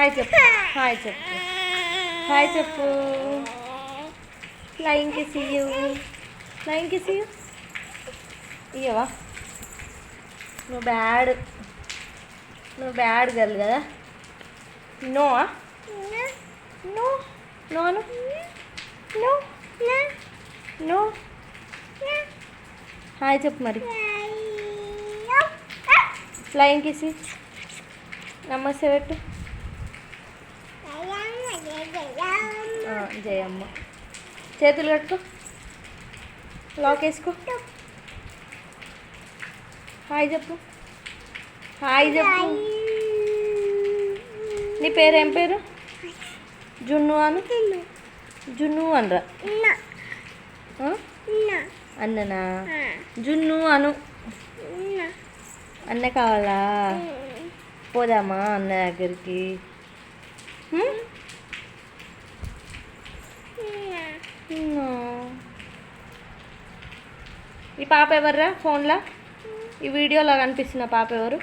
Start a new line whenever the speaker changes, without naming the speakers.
Hi చెప్పు. Hi చెప్పు. Hi చెప్పు. ఫ్లయింగ్ కిస్ ఇయ్యు ఫ్లయింగ్ కిస్ ఇయ్యు ఇయ్యవా? నువ్వు బ్యాడ్ నువ్వు బ్యాడ్ గర్ల్ కదా. నో నో నో అను? నో నో హాయ్ చెప్పు మరి. ఫ్లయింగ్ కిసి నమస్తే పెట్టు. జయమ్మ. చేతులు కట్టుకో. లాక్ వేసుకో. హాయ్ చెప్పు. హాయ్ చెప్పు. నీ పేరు ఏం పేరు? జున్ను అను? జున్ను అనరా? అన్ననా? జున్ను అను. అన్న కావాలా? పోదామా అన్న దగ్గరికి హ్మ్? నో. ఈ పాప ఎవర్రా? ఫోన్లో? ఈ వీడియోలో కనిపిస్తున్న పాప ఎవరు?